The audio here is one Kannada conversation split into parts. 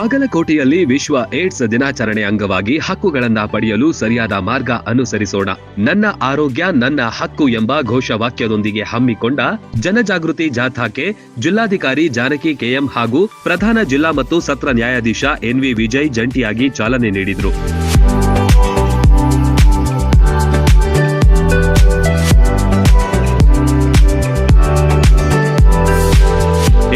ಬಾಗಲಕೋಟೆಯಲ್ಲಿ ವಿಶ್ವ ಏಡ್ಸ್ ದಿನಾಚರಣೆ ಅಂಗವಾಗಿ ಹಕ್ಕುಗಳನ್ನ ಪಡೆಯಲು ಸರಿಯಾದ ಮಾರ್ಗ ಅನುಸರಿಸೋಣ. ನನ್ನ ಆರೋಗ್ಯ, ನನ್ನ ಹಕ್ಕು ಎಂಬ ಘೋಷವಾಕ್ಯದೊಂದಿಗೆ ಹಮ್ಮಿಕೊಂಡ ಜನಜಾಗೃತಿ ಜಾಥಾಕ್ಕೆ ಜಿಲ್ಲಾಧಿಕಾರಿ ಜಾನಕಿ ಕೆಎಂ ಹಾಗೂ ಪ್ರಧಾನ ಜಿಲ್ಲಾ ಮತ್ತು ಸತ್ರ ನ್ಯಾಯಾಧೀಶ ಎನ್ವಿ ವಿಜಯ್ ಜಂಟಿಯಾಗಿ ಚಾಲನೆ ನೀಡಿದರು.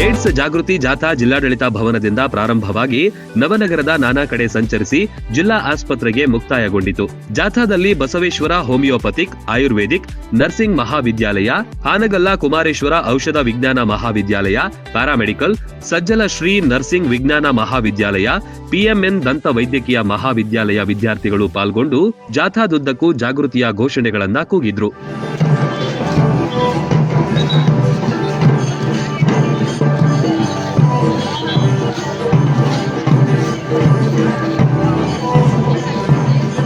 ಏಡ್ಸ್ ಜಾಗೃತಿ ಜಾಥಾ ಜಿಲ್ಲಾಡಳಿತ ಭವನದಿಂದ ಪ್ರಾರಂಭವಾಗಿ ನವನಗರದ ನಾನಾ ಕಡೆ ಸಂಚರಿಸಿ ಜಿಲ್ಲಾ ಆಸ್ಪತ್ರೆಗೆ ಮುಕ್ತಾಯಗೊಂಡಿತು. ಜಾಥಾದಲ್ಲಿ ಬಸವೇಶ್ವರ ಹೋಮಿಯೋಪತಿಕ್ ಆಯುರ್ವೇದಿಕ್, ನರ್ಸಿಂಗ್ ಮಹಾವಿದ್ಯಾಲಯ, ಹಾನಗಲ್ಲ ಕುಮಾರೇಶ್ವರ ಔಷಧ ವಿಜ್ಞಾನ ಮಹಾವಿದ್ಯಾಲಯ, ಪ್ಯಾರಾಮೆಡಿಕಲ್, ಸಜ್ಜಲ ಶ್ರೀ ನರ್ಸಿಂಗ್ ವಿಜ್ಞಾನ ಮಹಾವಿದ್ಯಾಲಯ, ಪಿಎಂಎನ್ ದಂತ ವೈದ್ಯಕೀಯ ಮಹಾವಿದ್ಯಾಲಯ ವಿದ್ಯಾರ್ಥಿಗಳು ಪಾಲ್ಗೊಂಡು ಜಾಥಾದುದ್ದಕ್ಕೂ ಜಾಗೃತಿಯ ಘೋಷಣೆಗಳನ್ನ ಕೂಗಿದ್ರು.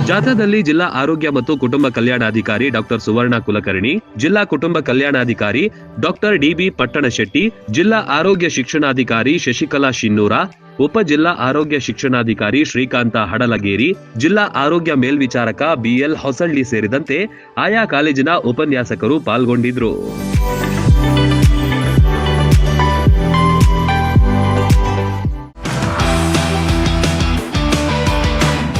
ಜಾಥಾದಲ್ಲಿ ಜಿಲ್ಲಾ ಆರೋಗ್ಯ ಮತ್ತು ಕುಟುಂಬ ಕಲ್ಯಾಣಾಧಿಕಾರಿ ಡಾಕ್ಟರ್ ಸುವರ್ಣ ಕುಲಕರ್ಣಿ, ಜಿಲ್ಲಾ ಕುಟುಂಬ ಕಲ್ಯಾಣಾಧಿಕಾರಿ ಡಾಕ್ಟರ್ ಡಿಬಿ ಪಟ್ಟಣಶೆಟ್ಟಿ, ಜಿಲ್ಲಾ ಆರೋಗ್ಯ ಶಿಕ್ಷಣಾಧಿಕಾರಿ ಶಶಿಕಲಾ ಶಿನ್ನೂರ, ಉಪ ಜಿಲ್ಲಾ ಆರೋಗ್ಯ ಶಿಕ್ಷಣಾಧಿಕಾರಿ ಶ್ರೀಕಾಂತ ಹಡಲಗೇರಿ, ಜಿಲ್ಲಾ ಆರೋಗ್ಯ ಮೇಲ್ವಿಚಾರಕ ಬಿಎಲ್ ಹೊಸಳ್ಳಿ ಸೇರಿದಂತೆ ಆಯಾ ಕಾಲೇಜಿನ ಉಪನ್ಯಾಸಕರು ಪಾಲ್ಗೊಂಡಿದ್ರು.